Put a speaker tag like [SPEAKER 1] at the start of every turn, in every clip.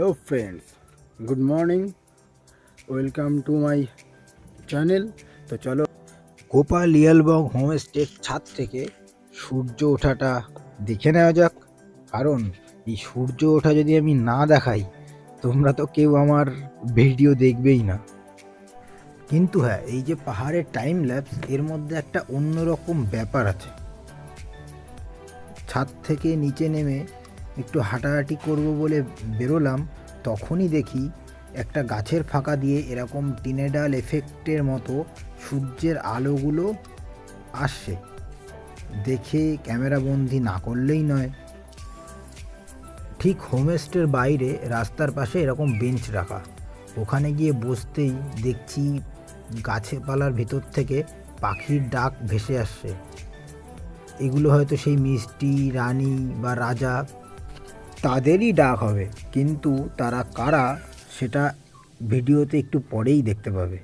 [SPEAKER 1] Hello friends good morning welcome to my channel তো চলো, গোপাল ইয়ালবং হোমস্টের ছাদ থেকে সূর্য ওঠাটা দেখে নেওয়া যাক। কারণ, এই সূর্য ওঠা যদি আমি না দেখাই, তোমরা তো কেউ আমার ভিডিও দেখবেই না। কিন্তু হ্যাঁ এই যে পাহাড়ের টাইম ল্যাপস এর মধ্যে একটা অন্যরকম ব্যাপার আছে। ছাদ থেকে নিচে নেমে একটু হাঁটাহাঁটি করব বলে বেরোলাম, তখনই দেখি একটা গাছের ফাঁকা দিয়ে এরকম টিনেডাল এফেক্টের মতো সূর্যের আলোগুলো আসছে। দেখে ক্যামেরা বন্দি না করলেই নয়। ঠিক হোমস্টের বাইরে রাস্তার পাশে এরকম বেঞ্চ রাখা। ওখানে গিয়ে বসতেই দেখছি গাছেপালার ভিতর থেকে পাখির ডাক ভেসে আসছে। এগুলো হয়তো সেই মিষ্টি, রানী বা রাজা তাদেরই ডাক হবে। কিন্তু তারা কারা, সেটা ভিডিওতে একটু পরেই দেখতে পাবে।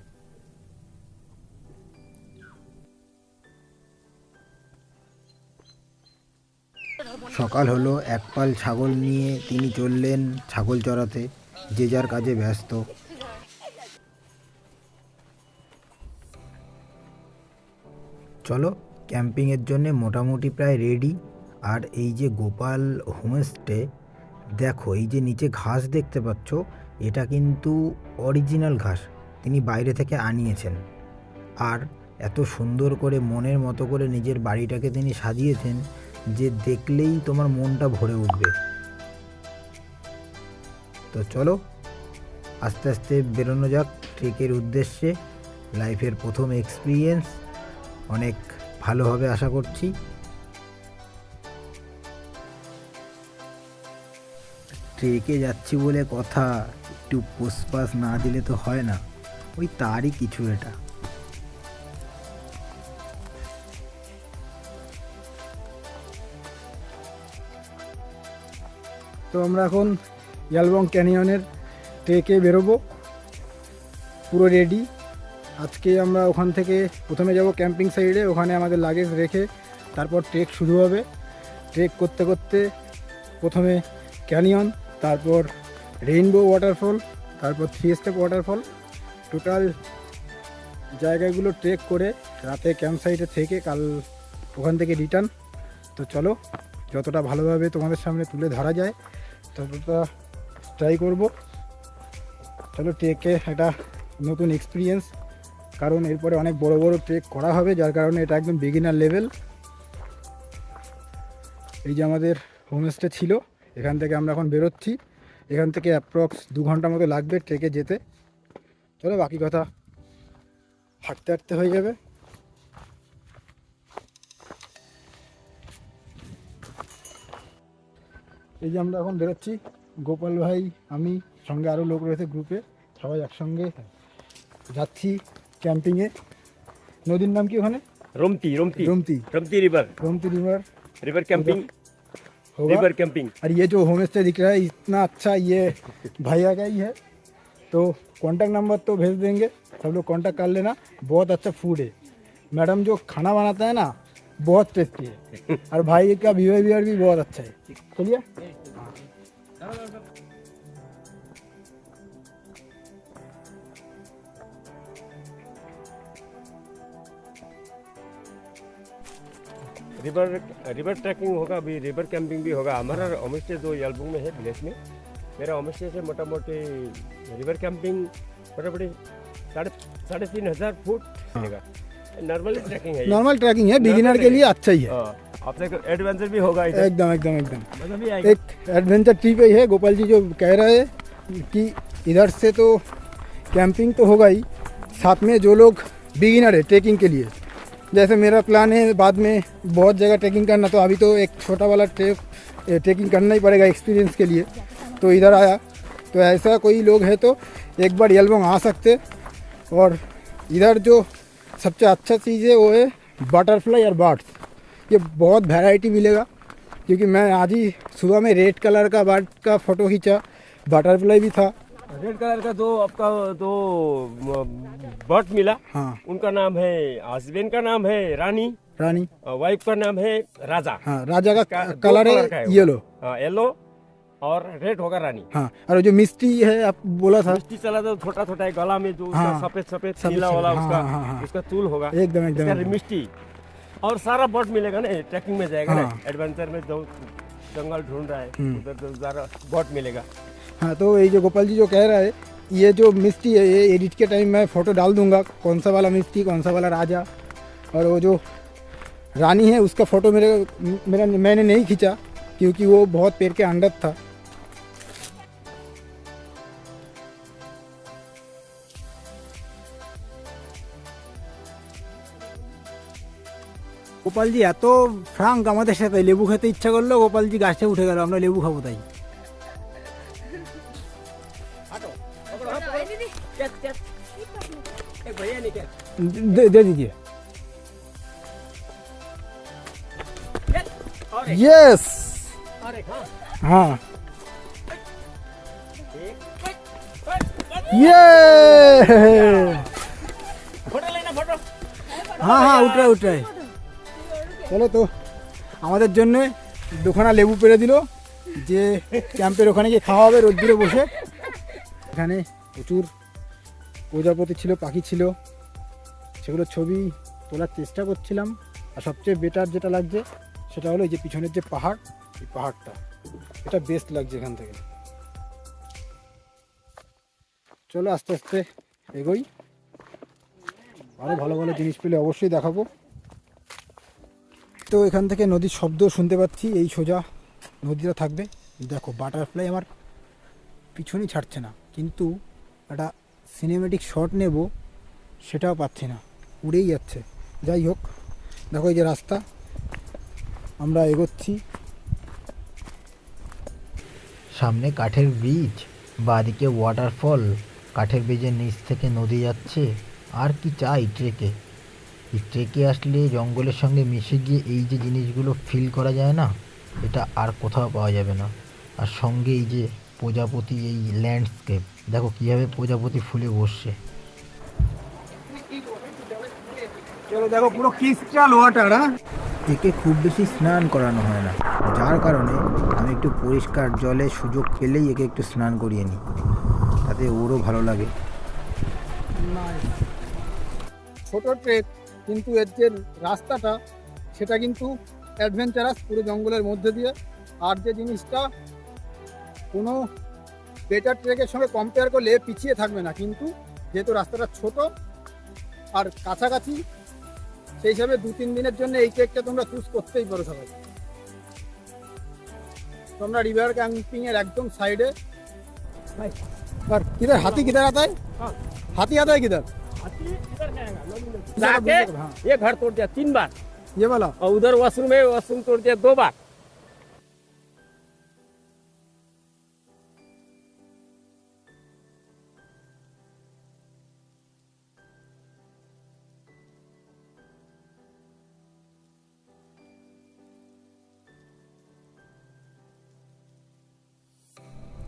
[SPEAKER 1] সকাল হলো, এক পাল ছাগল নিয়ে তিনি চললেন ছাগল চড়াতে, যে যার কাজে ব্যস্ত। চলো, ক্যাম্পিংয়ের জন্য মোটামুটি প্রায় রেডি। আর এই যে গোপাল হোমস্টে দেখো, এই যে নিচে ঘাস দেখতে পাচ্ছ, এটা কিন্তু অরিজিনাল ঘাস। তিনি বাইরে থেকে আনিয়েছেন। আর এত সুন্দর করে মনের মতো করে নিজের বাড়িটাকে তিনি সাজিয়েছেন যে দেখলেই তোমার মনটা ভরে উঠবে। তো চলো, আস্তে আস্তে বেরোনো যাক ট্রেকের উদ্দেশ্যে। লাইফের প্রথম এক্সপিরিয়েন্স অনেক ভালো হবে আশা করছি। ট্রেকে যাচ্ছি বলে কথা। একটু পোষপাস না দিলে তো হয় না। ওই তারই কিছু এটা। তো আমরা এখন ইয়ালবং ক্যানিয়নের ট্রেকে বেরোবো। পুরো রেডি আজকে আমরা ওখান থেকে প্রথমে যাব ক্যাম্পিং সাইডে ওখানে আমাদের লাগেজ রেখে তারপর ট্রেক শুরু হবে। ট্রেক করতে করতে প্রথমে ক্যানিয়ন তারপর রেইনবো ওয়াটারফল তারপর থ্রি স্টেপ ওয়াটারফল টোটাল জায়গাগুলো ট্রেক করে রাতে ক্যাম্প সাইটে থেকে কাল ওখান থেকে রিটার্ন তো চলো, যতটা ভালোভাবে তোমাদের সামনে তুলে ধরা যায়, ততটা ট্রাই করব। চলো ট্রেকে একটা নতুন এক্সপিরিয়েন্স কারণ এরপরে অনেক বড় বড় ট্রেক করা হবে, যার কারণে এটা একদম বিগিনার লেভেল এই যে আমাদের হোমস্টে ছিল এখান থেকে আমরা এখন বেরোচ্ছি। এখান থেকে অ্যাপ্রক্স দু ঘণ্টা মতো লাগবে ট্রেকে যেতে। চলো বাকি কথা হাঁটতে হাঁটতে হয়ে যাবে। এই যে আমরা এখন বেরোচ্ছি। গোপাল ভাই আমি সঙ্গে আরও লোক রয়েছে গ্রুপে সবাই একসঙ্গে যাচ্ছি ক্যাম্পিংয়ে নদীর নাম কি ওখানে?
[SPEAKER 2] Ramti
[SPEAKER 1] Ramti.
[SPEAKER 2] Ramti. Ramti
[SPEAKER 1] river Ramti
[SPEAKER 2] river river
[SPEAKER 1] camping
[SPEAKER 2] river camping.
[SPEAKER 1] और ये जो होम स्टे दिख रहा है इतना अच्छा ये भैया का ही है। तो कांटेक्ट नंबर तो भेज देंगे सब लोग कॉन्टैक्ट कर लेना। बहुत अच्छा फ़ूड है। मैडम जो खाना बनाता है ना बहुत टेस्टी है। और भाई का बिहेवियर भी बहुत अच्छा है। चलिए।
[SPEAKER 2] रिवर रिवर ट्रैकिंग होगा अभी रिवर कैंपिंग भी होगा। हमारा होम स्टे जो यलबुंग में है विलेज में मेरा होम स्टे से मोटा मोटी रिवर कैंपिंग मोटा मोटी साढ़े साढ़े तीन हज़ार फुट चलेगा नॉर्मल ट्रैकिंग है
[SPEAKER 1] नॉर्मल ट्रैकिंग है बिगिनर के लिए अच्छा ही है।
[SPEAKER 2] हाँ, आपसे एडवेंचर भी होगा
[SPEAKER 1] एकदम एकदम एकदम।
[SPEAKER 2] भी
[SPEAKER 1] एक एडवेंचर ट्रिप ही है गोपाल जी जो कह रहे हैं कि इधर से तो कैंपिंग तो होगा ही साथ में जो लोग बिगिनर है ट्रैकिंग के लिए। जैसे मेरा प्लान है, बाद में बहुत जगह ट्रैकिंग करना तो अभी तो एक छोटा वाला ट्रेक ट्रैकिंग करना ही पड़ेगा एक्सपीरियंस के लिए। तो इधर आया तो ऐसा कोई लोग है तो एक बार यलबोंग आ सकते। और इधर जो सबसे अच्छा चीज़ है, वो है बटरफ्लाई और बर्ड्स ये बहुत वैरायटी मिलेगा, क्योंकि मैं आज ही सुबह में रेड कलर का बर्ड का फ़ोटो खींचा बटरफ्लाई भी था।
[SPEAKER 2] रेड कलर का दो आपका दो बर्ड मिला।
[SPEAKER 1] हाँ।
[SPEAKER 2] उनका नाम है हस्बैंड का नाम है रानी।
[SPEAKER 1] रानी।
[SPEAKER 2] वाइफ का नाम है राजा।
[SPEAKER 1] हाँ राजा का
[SPEAKER 2] का-
[SPEAKER 1] कलर है
[SPEAKER 2] है
[SPEAKER 1] येलो
[SPEAKER 2] हाँ येलो और रेड होगा रानी।
[SPEAKER 1] हाँ और जो मिस्टी है आप बोला था।
[SPEAKER 2] मिट्टी चला तो छोटा छोटा है गला में जो उसका
[SPEAKER 1] हाँ।
[SPEAKER 2] सफ़ेद सफ़ेद नीला वाला
[SPEAKER 1] सफ़ेद,
[SPEAKER 2] उसका
[SPEAKER 1] हाँ, हाँ, हाँ।
[SPEAKER 2] उसका चूल होगा।
[SPEAKER 1] एकदम एकदम।
[SPEAKER 2] मिट्टी और सारा बर्ड मिलेगा ना ट्रैकिंग में जाएगा ना।
[SPEAKER 1] हाँ।
[SPEAKER 2] एडवेंचर में जो जंगल ढूंढ रहा है
[SPEAKER 1] हम्म।
[SPEAKER 2] उधर तो सारा बर्ड मिलेगा।
[SPEAKER 1] हाँ तो ये जो गोपाल जी जो कह रहा है ये जो मिस्टी है ये एडिट के टाइम मैं फ़ोटो डाल दूंगा कौन सा वाला मिस्टी कौन सा वाला राजा और वो जो रानी है उसका फ़ोटो मेरे मेरा मैंने नहीं खींचा क्योंकि वो बहुत पेड़ के अंडर था গোপালজি এত ফ্রাঙ্ক আমাদের সাথে লেবু খেতে ইচ্ছা করলো গোপালজি গাছে উঠে গেল আমরা লেবু খাবো তাই
[SPEAKER 2] भैया नहीं क्या
[SPEAKER 1] दे, दे दीजिए
[SPEAKER 2] और एक
[SPEAKER 1] यस
[SPEAKER 2] और एक हाँ
[SPEAKER 1] हाँ
[SPEAKER 2] एक
[SPEAKER 1] ये
[SPEAKER 2] फोटो लेना फोटो
[SPEAKER 1] হ্যাঁ হ্যাঁ উঠরাই উঠরাই চলো তো আমাদের জন্য দুখানা লেবু পেরে দিল যে ক্যাম্পের ওখানে গিয়ে খাওয়া হবে রোদ্দুরে বসে। এখানে প্রচুর প্রজাপতি ছিল, পাখি ছিল। সেগুলো ছবি তোলার চেষ্টা করছিলাম। আর সবচেয়ে বেটার যেটা লাগছে, সেটা হলো এই যে পিছনের যে পাহাড়, এই পাহাড়টা। এটা বেস্ট লাগছে এখান থেকে। চলো আস্তে আস্তে এগোই। আরও ভালো ভালো জিনিস পেলে অবশ্যই দেখাবো। তো এখান থেকে নদীর শব্দ শুনতে পাচ্ছি, এই সোজা নদীটা থাকবে। দেখো বাটারফ্লাই আমার পিছনই ছাড়ছে না, কিন্তু একটা সিনেমেটিক শট নেব সেটাও পাচ্ছি না, উড়েই যাচ্ছে। যাই হোক, দেখো এই যে রাস্তা, আমরা এগোচ্ছি।
[SPEAKER 3] সামনে কাঠের ব্রিজ বাদিকে ওয়াটারফল কাঠের ব্রিজের নিচ থেকে নদী যাচ্ছে, আর কি চাই ট্রেকে ট্রেকে আসলে জঙ্গলের সঙ্গে মিশে গিয়ে এই যে জিনিসগুলো ফিল করা যায় না, এটা আর কোথাও পাওয়া যাবে না। আর সঙ্গে এই যে প্রজাপতি এই ল্যান্ডস্কেপ দেখো কীভাবে প্রজাপতি ফুলে বসছে।
[SPEAKER 1] চলো দেখো পুরো ক্রিস্টাল ওয়াটার হ্যাঁ?
[SPEAKER 3] একে খুব বেশি স্নান করানো হয় না। যার কারণে আমি একটু পরিষ্কার জলে সুযোগ পেলেই একে একটু স্নান করিয়ে নিই। তাতে ওরও ভালো লাগে।
[SPEAKER 1] ছোট ট্রেক কিন্তু এর যে রাস্তাটা সেটা কিন্তু অ্যাডভেঞ্চারাস পুরো জঙ্গলের মধ্যে দিয়ে। আর যে জিনিসটা কোনো বেটার ট্রেকের সঙ্গে কম্পেয়ার করলে পিছিয়ে থাকবে না কিন্তু যেহেতু রাস্তাটা ছোট আর কাছাকাছি সেই হিসাবে দু তিন দিনের জন্য এই ট্রেকটা তোমরা চুজ করতেই পারো সবাই তোমরা রিভার ক্যাম্পিং এর একদম সাইডে আর কিধার হাতি কিধার आता है
[SPEAKER 2] हाँ।
[SPEAKER 1] हाथी आता है किधर
[SPEAKER 2] हाथी इधर जाएगा नदी में
[SPEAKER 1] इधर
[SPEAKER 2] जाके
[SPEAKER 1] हाँ
[SPEAKER 2] ये घर तोड़ दिया तीन बार
[SPEAKER 1] ये वाला
[SPEAKER 2] और उधर वॉशरूम है वॉशरूम तोड़ दिया दो बार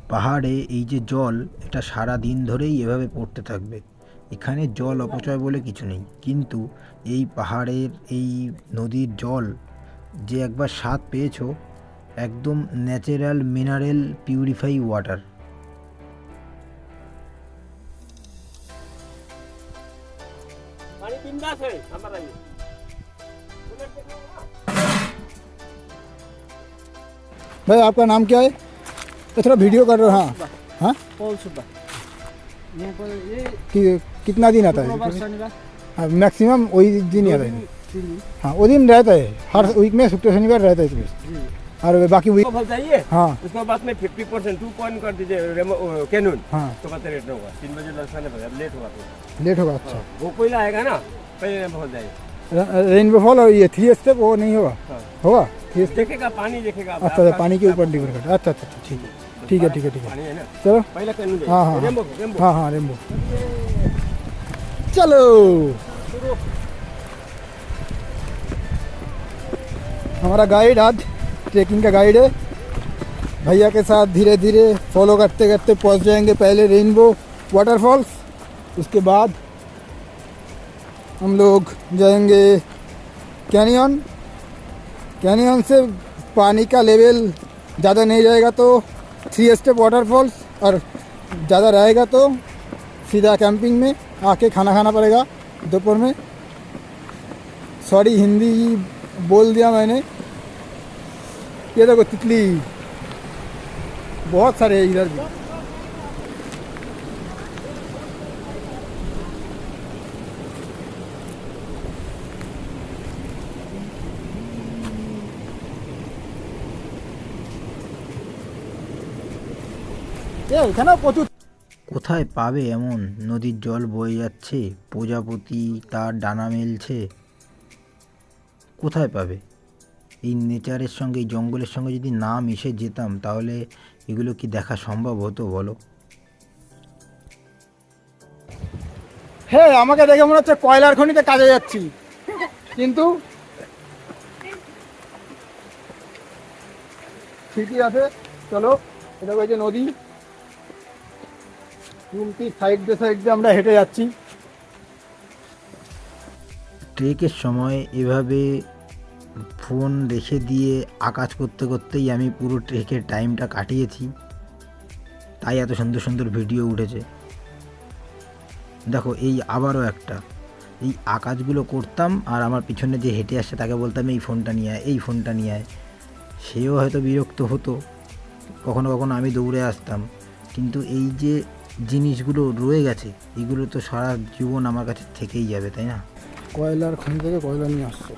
[SPEAKER 3] পাহাড়ে এই যে জল এটা সারা দিন ধরেই এভাবে পড়তে থাকবে এখানে জল অপচয় বলে কিছু নেই কিন্তু এই পাহাড়ের এই নদীর জল যে একবার স্বাদ পেয়েছো একদম ন্যাচারাল মিনারেল পিউরিফাই ওয়াটার
[SPEAKER 2] पानी बिंदास है हमारा ये
[SPEAKER 1] भाई आपका नाम क्या है तो थोड़ा वीडियो कर रहे हो हाँ। हाँ?
[SPEAKER 2] कौन सुबह? ये
[SPEAKER 1] कि, कितना दिन आता है? हाँ, मैक्सिमम वही दिन ही आता है। हाँ। वो दिन रहता है। हर वीक में शुक्र शनिवार रहता है इसमें। और बाकी वीक
[SPEAKER 2] चाहिए
[SPEAKER 1] हाँ।
[SPEAKER 2] उसके बाद में फिफ्टी परसेंट टू पॉइंट कर दीजिए कैनून
[SPEAKER 1] हाँ।
[SPEAKER 2] तो बात रेट होगा। तीन बजे दर्शन है लेट होगा तो।
[SPEAKER 1] लेट होगा अच्छा।
[SPEAKER 2] वो कोयला आएगा ना पहले पहुँच जाएगा
[SPEAKER 1] रेनबो फॉल और ये थ्री स्टेप वो नहीं होगा।
[SPEAKER 2] हाँ।
[SPEAKER 1] होगा?
[SPEAKER 2] देखेगा पानी देखेगा
[SPEAKER 1] अच्छा अच्छा पानी के ऊपर डिपेंड करता है। अच्छा अच्छा अच्छा ठीक है। ठीक है ठीक है ठीक है।
[SPEAKER 2] है
[SPEAKER 1] चलो। हाँ, हाँ,
[SPEAKER 2] रेमो
[SPEAKER 1] हाँ हाँ रेनबो। चलो। हमारा गाइड आज ट्रेकिंग का गाइड है। भैया के साथ धीरे धीरे फॉलो करते करते पहुँच जाएँगे पहले रेनबो वाटरफॉल्स उसके बाद हम लोग जाएँगे कैनियन कैनियन से पानी का लेवल ज़्यादा नहीं जाएगा तो थ्री स्टेप वाटरफॉल्स और ज़्यादा रहेगा तो सीधा कैंपिंग में आके खाना खाना पड़ेगा दोपहर में। सॉरी हिंदी बोल दिया मैंने। ये देखो तितली। बहुत सारे इधर भी। এখানেও প্রচুর
[SPEAKER 3] কোথায় পাবে এমন? নদীর জল বয়ে যাচ্ছে প্রজাপতি তার ডানা মেলছে। কোথায় পাবে? এই নেচারের সঙ্গে এই জঙ্গলের সঙ্গে যদি না মিশে যেতাম তাহলে এগুলো কি দেখা সম্ভব হতো বলো?
[SPEAKER 1] হে আমাকে দেখে মনে হচ্ছে কয়লার খনিতে কাজে যাচ্ছি। কিন্তু ঠিকই আছে চলো এটা ওই যে নদী। আমরা হেঁটে যাচ্ছি।
[SPEAKER 3] ট্রেকের সময় এভাবে ফোন রেখে দিয়ে আকাশ করতে করতেই আমি পুরো ট্রেকের টাইমটা কাটিয়েছি। তাই এত সুন্দর সুন্দর ভিডিও উঠেছে। দেখো, এই আবারও একটা। এই আকাশগুলো করতাম আর আমার পিছনে যে হেঁটে আসছে তাকে বলতাম, এই ফোনটা নিয়ে আয়, এই ফোনটা নিয়ে আয়। সেও হয়তো বিরক্ত হতো। কখনো কখনো আমি দৌড়ে আসতাম। কিন্তু এই যে জিনিসগুলো রয়ে গেছে, এগুলো তো সারা জীবন আমার কাছে থেকেই যাবে, তাই না?
[SPEAKER 1] কয়লার খনি থেকে কয়লা নিয়ে আসছে?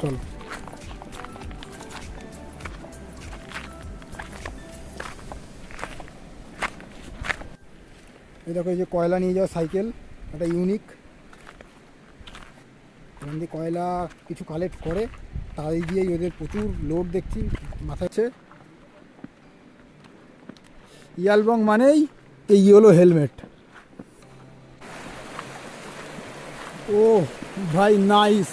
[SPEAKER 1] চলো। এই দেখো, এই যে কয়লা নিয়ে যাওয়া সাইকেল, একটা ইউনিক দিয়ে কয়লা কিছু কালেক্ট করে, তাই দিয়েই ওদের প্রচুর লোড দেখছি মাথাচ্ছে ইয়ালবং মানেই এই হলো হেলমেট ও ভাই নাইস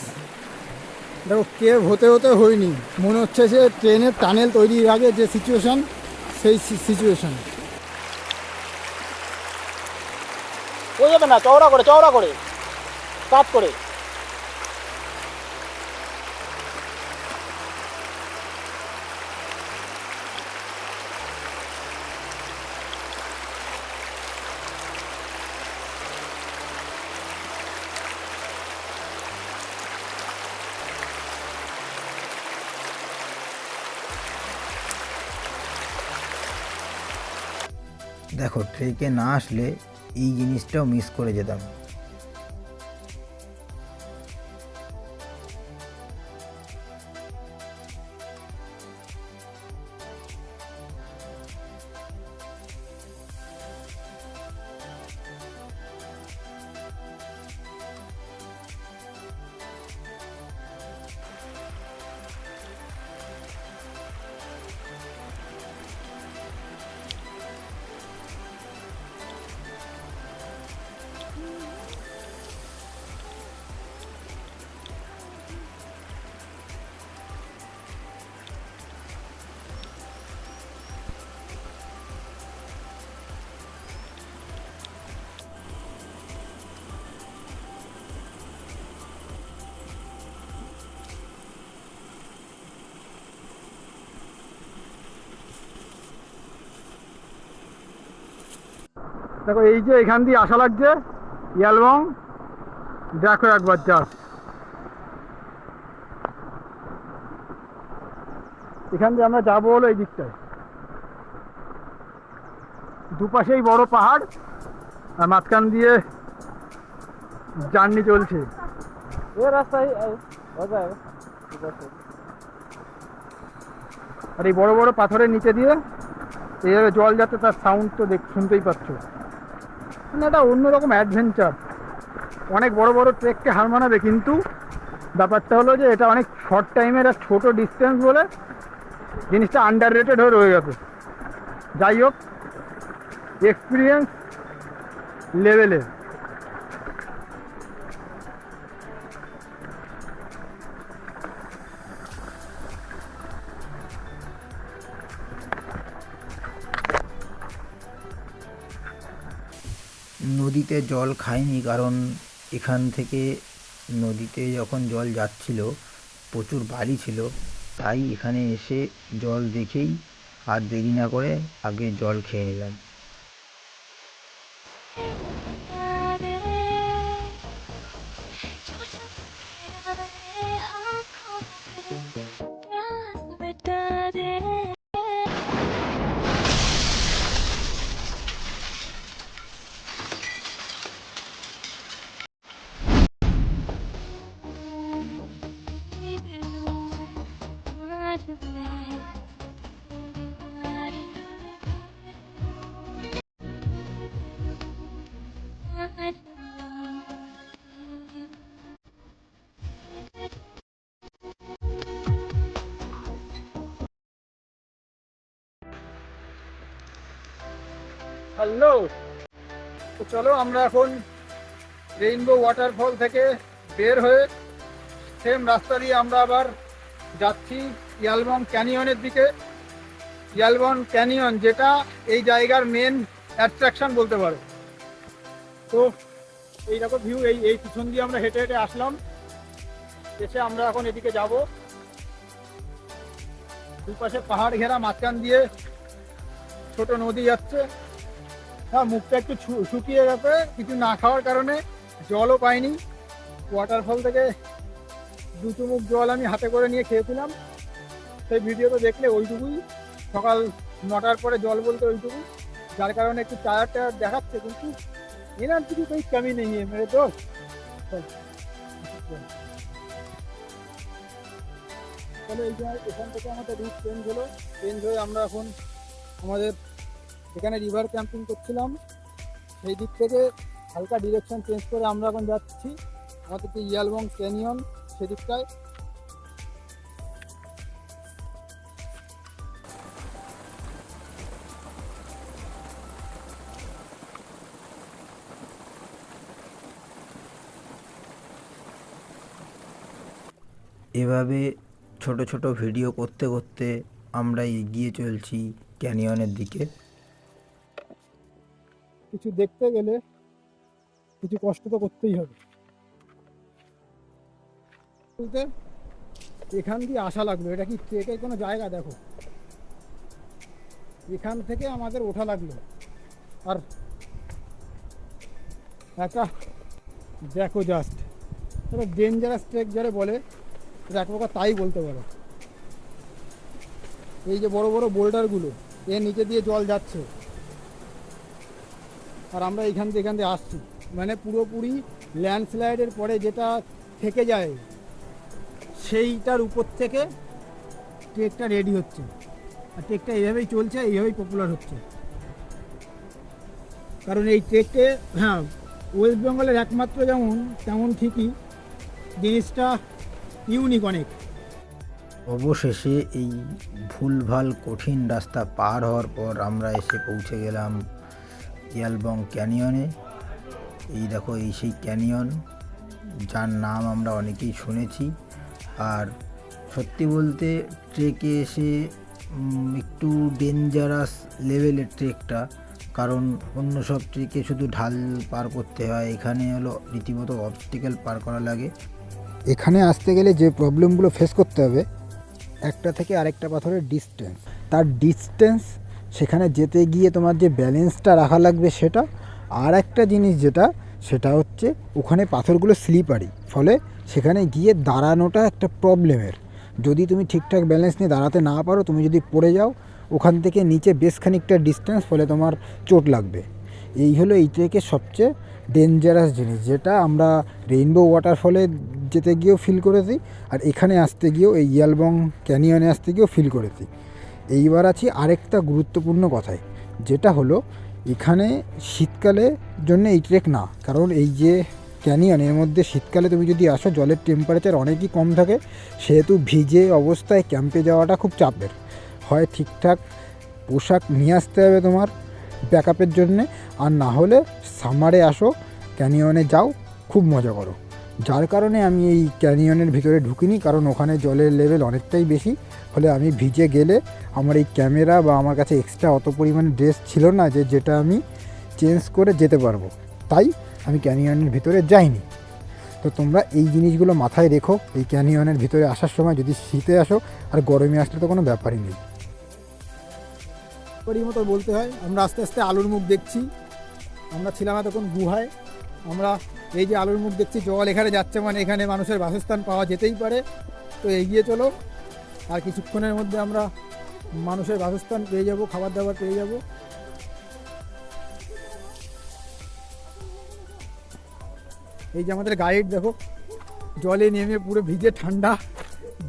[SPEAKER 1] দেখো কেভ হতে হতে হয়নি। মনে হচ্ছে যে ট্রেনের টানেল তৈরির আগে যে সিচুয়েশান সেই সিচুয়েশান ওই যাবে না, চওড়া করে চওড়া করে। কাপ করে।
[SPEAKER 3] দেখো ট্রেকে না আসলে এই জিনিসটাও মিস করে যেতাম।
[SPEAKER 1] দেখো এই যে এখান দিয়ে আসা লাগছে ইয়ালবং দেখো একবার জাস্ট এখান দিয়ে আমরা যাব হলো এই দিকটায়। দুপাশেই বড় পাহাড় আর মাঝখান দিয়ে জার্নি চলছে। আর এই বড় বড় পাথরের নিচে দিয়ে এইভাবে জল যাচ্ছে তার সাউন্ড তো দেখ শুনতেই পাচ্ছ। একটা অন্যরকম অ্যাডভেঞ্চার অনেক বড় বড় ট্রেককে হার মানাবে কিন্তু ব্যাপারটা হলো যে এটা অনেক শর্ট টাইমের আর ছোটো ডিস্টেন্স বলে জিনিসটা আন্ডার রেটেড হয়ে রয়ে গেছে। যাই হোক এক্সপিরিয়েন্স লেভেলে
[SPEAKER 3] নদীতে জল খাইনি কারণ এখান থেকে নদীতে যখন জল যাচ্ছিল, প্রচুর বালি ছিল। তাই এখানে এসে জল দেখেই আর দেরি না করে আগে জল খেয়ে নিলাম।
[SPEAKER 1] হ্যালো। তো চলো আমরা এখন রেইনবো ওয়াটারফল থেকে বের হয়ে সেম রাস্তা দিয়ে আমরা আবার যাচ্ছি ইয়ালবন ক্যানিয়নের দিকে। ইয়ালবন ক্যানিয়ন, যেটা এই জায়গার মেন অ্যাট্রাকশন বলতে পারো। তো এই দেখো ভিউ এই এই পিছন দিয়ে আমরা হেঁটে হেঁটে আসলাম। এসে আমরা এখন এদিকে যাব। দুপাশে পাহাড় ঘেরা মাঝখান দিয়ে ছোট নদী যাচ্ছে। হ্যাঁ মুখটা একটু শুকিয়ে গেছে। কিছু না খাওয়ার কারণে জলও পাইনি। ওয়াটারফল থেকে দু চুমুক জল আমি হাতে করে নিয়ে খেয়েছিলাম। সেই ভিডিও তো দেখলে ওইটুকুই। সকাল নটার পরে জল বলতে ওইটুকুই। যার কারণে একটু টায়ার টায়ার দেখাচ্ছে, কিন্তু এনার কিছু কোই কমি নেই হ্যাঁ মেরে তো। তাহলে এই সময় এখান থেকে আমাদের রুট চেঞ্জ হলো। চেঞ্জ হয়ে আমরা এখন আমাদের এখানে রিভার ক্যাম্পিং করছিলাম। সেই দিক থেকে হালকা ডিরেকশন চেঞ্জ করে আমরা এখন যাচ্ছি। আমাদের যে ইয়ালবং ক্যানিয়ন সেদিকটায়।
[SPEAKER 3] এভাবে ছোট ছোট ভিডিও করতে করতে আমরা এগিয়ে চলছি ক্যানিয়নের দিকে।
[SPEAKER 1] কিছু দেখতে গেলে কিছু কষ্ট তো করতেই হবে। বলতে এখান দিয়ে আসা লাগল। এটা কি ট্রেকের কোনো জায়গা? দেখো। এখান থেকে আমাদের ওঠা লাগল। আর একটা দেখো জাস্ট এটা ডেঞ্জারাস ট্রেক যারা বলে এক প্রকার তাই বলতে পারো। এই যে বড় বড় বোল্ডারগুলো এর নিচে দিয়ে জল যাচ্ছে। আর আমরা এইখান থেকে এখান থেকে আসছি। মানে পুরোপুরি ল্যান্ডস্লাইডের পরে যেটা থেকে যায়, সেইটার উপর থেকে ট্রেকটা রেডি হচ্ছে। আর ট্রেকটা এইভাবেই চলছে, এইভাবেই পপুলার হচ্ছে। কারণ এই ট্রেকটে হ্যাঁ ওয়েস্ট বেঙ্গলের একমাত্র যেমন, তেমন ঠিকই জিনিসটা ইউনিক অনেক।
[SPEAKER 3] অবশেষে এই ভুলভাল কঠিন রাস্তা পার হওয়ার পর আমরা এসে পৌঁছে গেলাম ইয়ালবং ক্যানিয়নে। এই দেখো, এই সেই ক্যানিয়ন, যার নাম আমরা অনেকেই শুনেছি। আর সত্যি বলতে ট্রেকে এসে একটু ডেঞ্জারাস লেভেলের ট্রেকটা, কারণ অন্য সব ট্রেকে শুধু ঢাল পার করতে হয়। এখানে হলো রীতিমতো অবস্টিক্যাল পার করা লাগে।
[SPEAKER 1] এখানে আসতে গেলে যে প্রবলেমগুলো ফেস করতে হবে, একটা থেকে আরেকটা পাথরের ডিস্টেন্স তার ডিস্টেন্স সেখানে যেতে গিয়ে তোমার যে ব্যালেন্সটা রাখা লাগবে সেটা, আর একটা জিনিস যেটা, সেটা হচ্ছে ওখানে পাথরগুলো স্লিপারি ফলে সেখানে গিয়ে দাঁড়ানোটা একটা প্রবলেমের যদি তুমি ঠিকঠাক ব্যালেন্স নিয়ে দাঁড়াতে না পারো, তুমি যদি পড়ে যাও, ওখান থেকে নিচে বেশ খানিকটা ডিস্টেন্স ফলে তোমার চোট লাগবে। এই হলো এই থেকে সবচেয়ে ডেঞ্জারাস জিনিস, যেটা আমরা রেইনবো ওয়াটারফলে যেতে গিয়েও ফিল করেছি, আর এখানে আসতে গিয়েও, এই ইয়ালবং ক্যানিয়নে আসতে গিয়েও ফিল করেছি। এইবার আছি আরেকটা গুরুত্বপূর্ণ কথায়, যেটা হলো এখানে শীতকালে জন্য এই ট্রেক না। কারণ এই যে ক্যানিয়ন এর মধ্যে শীতকালে তুমি যদি আসো, জলের টেম্পারেচার অনেকই কম থাকে। সেহেতু ভিজে অবস্থায় ক্যাম্পে যাওয়াটা খুব চাপের। হয় ঠিকঠাক পোশাক নিয়ে আসতে হবে তোমার ব্যাকআপের জন্যে। আর না হলে সামারে আসো ক্যানিয়নে যাও, খুব মজা করো। যার কারণে আমি এই ক্যানিয়নের ভিতরে ঢুকিনি, কারণ ওখানে জলের লেভেল অনেকটাই বেশি। ফলে আমি ভিজে গেলে আমার এই ক্যামেরা বা আমার কাছে এক্সট্রা অত পরিমাণে ড্রেস ছিল না যে যেটা আমি চেঞ্জ করে যেতে পারব। তাই আমি ক্যানিয়নের ভিতরে যাইনি। তো তোমরা এই জিনিসগুলো মাথায় রেখো, এই ক্যানিয়নের ভিতরে আসার সময় যদি শীতে আসো আর গরমে আসলে তো কোনো ব্যাপারই নেই।
[SPEAKER 4] করি মতো বলতে হয়, আমরা আস্তে আস্তে আলুর মুখ দেখছি। আমরা ছিলাম এতক্ষণ গুহায়। আমরা এই যে আলুর মুখ দেখছি, জল এখানে যাচ্ছে মানে এখানে মানুষের বাসস্থান পাওয়া যেতেই পারে। তো এগিয়ে চলো। আর কিছুক্ষণের মধ্যে আমরা মানুষের বাসস্থান পেয়ে যাব খাবার দাবার পেয়ে যাব। এই যে আমাদের গাইড দেখো, জলে নেমে পুরো ভিজে ঠান্ডা,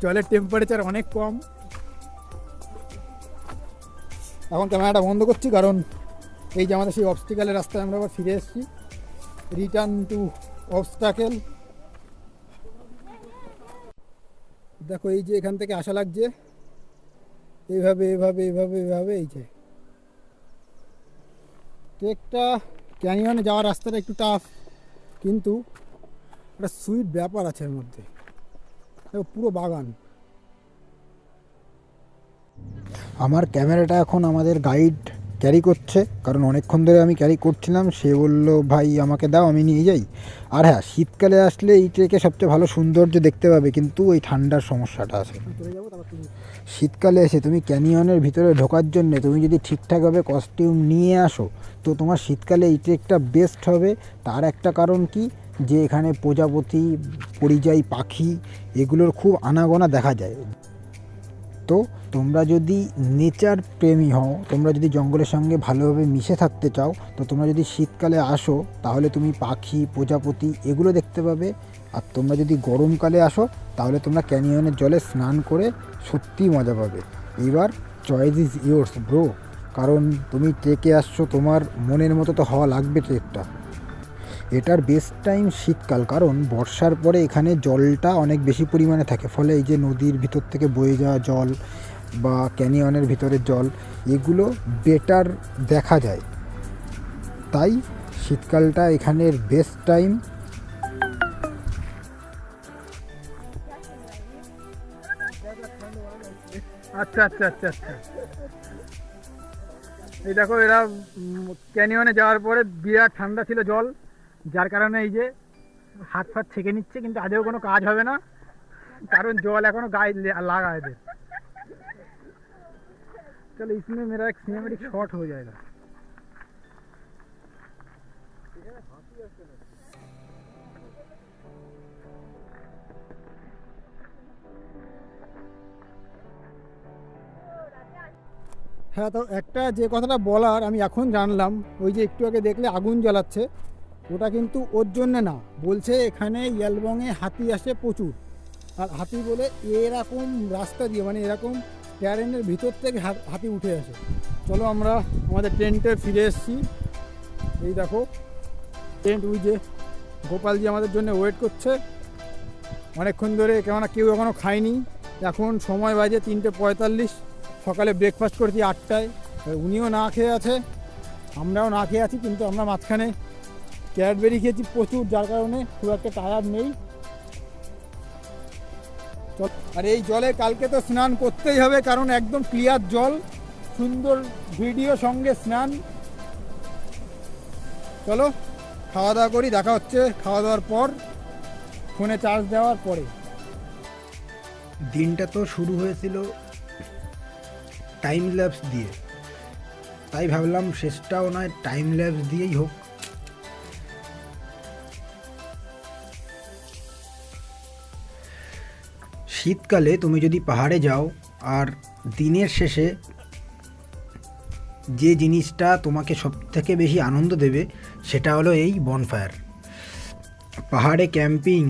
[SPEAKER 4] জলের টেম্পারেচার অনেক কম। এখন ক্যামেরাটা বন্ধ করছি, কারণ এই যে আমাদের সেই অবস্টিকালের রাস্তায় আমরা আবার ফিরে এসেছি। রিটার্ন টু অবস্টাকেল দেখো এই যে এখান থেকে আসা লাগছে। এইভাবে এভাবে এইভাবে এইভাবে এই যে। ট্রেকটা ক্যানিয়নে যাওয়ার রাস্তাটা একটু টাফ কিন্তু একটা সুইট ব্যাপার আছে এর মধ্যে। দেখো, পুরো বাগান। আমার ক্যামেরাটা এখন আমাদের গাইড ক্যারি করছে। কারণ অনেকক্ষণ ধরে আমি ক্যারি করছিলাম, সে বলল, ভাই, আমাকে দাও, আমি নিয়ে যাই। আর হ্যাঁ শীতকালে আসলে এই ট্রেকে সবচেয়ে ভালো সৌন্দর্য দেখতে পাবে কিন্তু ওই ঠান্ডার সমস্যাটা আছে। শীতকালে এসে তুমি ক্যানিয়নের ভিতরে ঢোকার জন্য তুমি যদি ঠিকঠাকভাবে কস্টিউম নিয়ে আসো, তো তোমার শীতকালে এই ট্রেকটা বেস্ট হবে। তার একটা কারণ কি? যে এখানে প্রজাপতি, পরিযায়ী পাখি, এগুলোর খুব আনাগোনা দেখা যায়। তো তোমরা যদি নেচার প্রেমী হও, তোমরা যদি জঙ্গলের সঙ্গে ভালোভাবে মিশে থাকতে চাও, তো তোমরা যদি শীতকালে আসো, তাহলে তুমি পাখি, প্রজাপতি এগুলো দেখতে পাবে। আর তোমরা যদি গরমকালে আসো, তাহলে তোমরা ক্যানিয়নের জলে স্নান করে সত্যিই মজা পাবে। এইবার চয়েস ইজ ইয়োর্স ব্রো কারণ তুমি ট্রেকে আসছো, তোমার মনের মতো তো হওয়া লাগবে ট্রেকটা এটার বেস্ট টাইম শীতকাল, কারণ বর্ষার পরে এখানে জলটা অনেক বেশি পরিমাণে থাকে। ফলে এই যে নদীর ভিতর থেকে বয়ে যাওয়া জল বা ক্যানিয়নের ভিতরের জল, এগুলো বেটার দেখা যায়। তাই শীতকালটা এখানের বেস্ট টাইম আচ্ছা আচ্ছা আচ্ছা আচ্ছা। এই দেখো, এরা ক্যানিয়নে যাওয়ার পরে বিরাট ঠান্ডা ছিল জল। যার কারণে এই যে হাত ফাত ছেঁকে নিচ্ছে কিন্তু আদেও কোনো কাজ হবে না কারণ জল এখনো গায়ে ले- লাগা এদের चलो इसमें मेरा एक सिनेमेटिक शॉट हो जाएगा হ্যাঁ তো একটা যে কথাটা বলার আমি এখন জানলাম ওই যে একটু আগে দেখলে আগুন জ্বালাচ্ছে ওটা কিন্তু ওর জন্যে না। বলছে এখানে ইয়ালবংয়ে হাতি আসে প্রচুর। আর হাতি বলে এরকম রাস্তা দিয়ে মানে এরকম ট্যারেনের ভিতর থেকে হাতি উঠে আসে। চলো আমরা আমাদের টেন্টে ফিরে এসেছি। এই দেখো টেন্ট ওই যে গোপালজি আমাদের জন্য ওয়েট করছে। অনেকক্ষণ ধরে কেননা কেউ এখনও খায়নি। এখন সময় বাজে তিনটে পঁয়তাল্লিশ। সকালে ব্রেকফাস্ট করেছি আটটায়। উনিও না খেয়ে আছে। আমরাও না খেয়ে আছি, কিন্তু আমরা মাঝখানে ক্যাডবেরি খেয়েছি প্রচুর, যার কারণে খুব একটা টায়ার্ড নেই। আর এই জলে কালকে তো স্নান করতেই হবে, কারণ একদম ক্লিয়ার জল। সুন্দর ভিডিও সঙ্গে স্নান। চলো খাওয়া দাওয়া করি, দেখা হচ্ছে খাওয়া দাওয়ার পর। ফোনে চার্জ দেওয়ার পরে। দিনটা তো শুরু হয়েছিল টাইম ল্যাপস দিয়ে। তাই ভাবলাম শেষটাও নয় টাইম ল্যাপস দিয়েই হোক। শীতকালে তুমি যদি পাহাড়ে যাও, আর দিনের শেষে যে জিনিসটা তোমাকে সব থেকে বেশি আনন্দ দেবে, সেটা হলো এই বনফায়ার পাহাড়ে ক্যাম্পিং,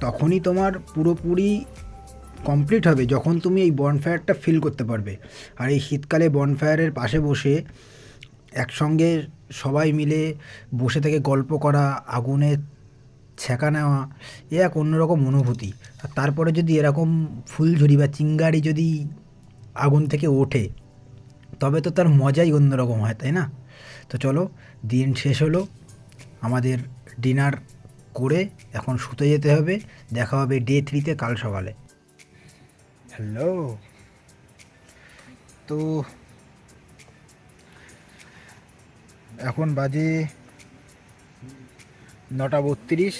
[SPEAKER 4] তখনই তোমার পুরোপুরি কমপ্লিট হবে যখন তুমি এই বনফায়ারটা ফিল করতে পারবে। আর এই শীতকালে বনফায়ারের পাশে বসে একসঙ্গে সবাই মিলে বসে থেকে গল্প করা আগুনে ছ্যাঁকা নেওয়া, এ এক অন্যরকম অনুভূতি। আর তারপরে যদি এরকম ফুলঝুরি বা চিঙ্গারি যদি আগুন থেকে ওঠে, তবে তো তার মজাই অন্যরকম হয়, তাই না? তো চলো, দিন শেষ হলো, আমাদের ডিনার করে এখন শুতে যেতে হবে, দেখা হবে ডে থ্রিতে কাল সকালে। হ্যালো। তো এখন বাজে নটা বত্রিশ।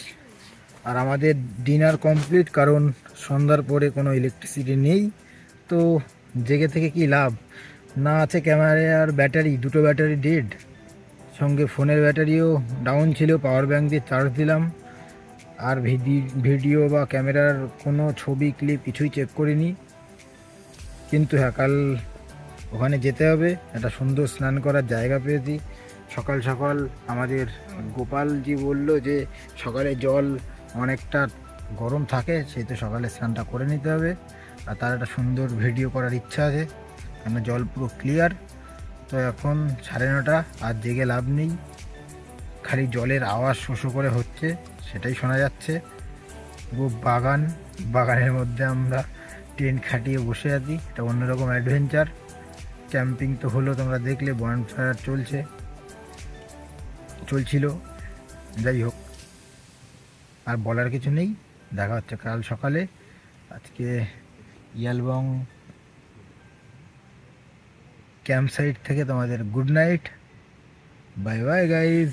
[SPEAKER 4] আর আমাদের ডিনার কমপ্লিট, কারণ সন্ধ্যার পরে কোনো ইলেকট্রিসিটি নেই। তো জেগে থেকে কি লাভ? না আছে ক্যামেরা আর ব্যাটারি, দুটো ব্যাটারি ডেড সঙ্গে ফোনের ব্যাটারিও ডাউন ছিল পাওয়ার ব্যাঙ্ক দিয়ে চার্জ দিলাম। আর ভিডি- ভিডিও বা ক্যামেরার কোনো ছবি ক্লিপ কিছুই চেক করিনি। কিন্তু হ্যাঁ কাল ওখানে যেতে হবে। একটা সুন্দর স্নান করার জায়গা পেয়েছি। সকাল সকাল আমাদের গোপালজি বলল যে সকালে জল অনেকটা গরম থাকে, সেই তো সকালে স্নানটা করে নিতে হবে। আর তার একটা সুন্দর ভিডিও করার ইচ্ছা আছে, কেন জল পুরো ক্লিয়ার তো এখন সাড়ে নটা, আর জেগে লাভ নেই। খালি জলের আওয়াজ শোষো করে হচ্ছে, সেটাই শোনা যাচ্ছে। বাগান, বাগানের মধ্যে আমরা টেন্ট খাটিয়ে বসে আছি, এটা অন্যরকম অ্যাডভেঞ্চার ক্যাম্পিং তো হলো, তোমরা দেখলে বনফায়ার চলছে। চলছিল। যাই হোক, আর বলার কিছু নেই। দেখা হচ্ছে কাল সকালে। আজকে ইয়ালবং ক্যাম্প সাইট থেকে তোমাদের good night bye bye guys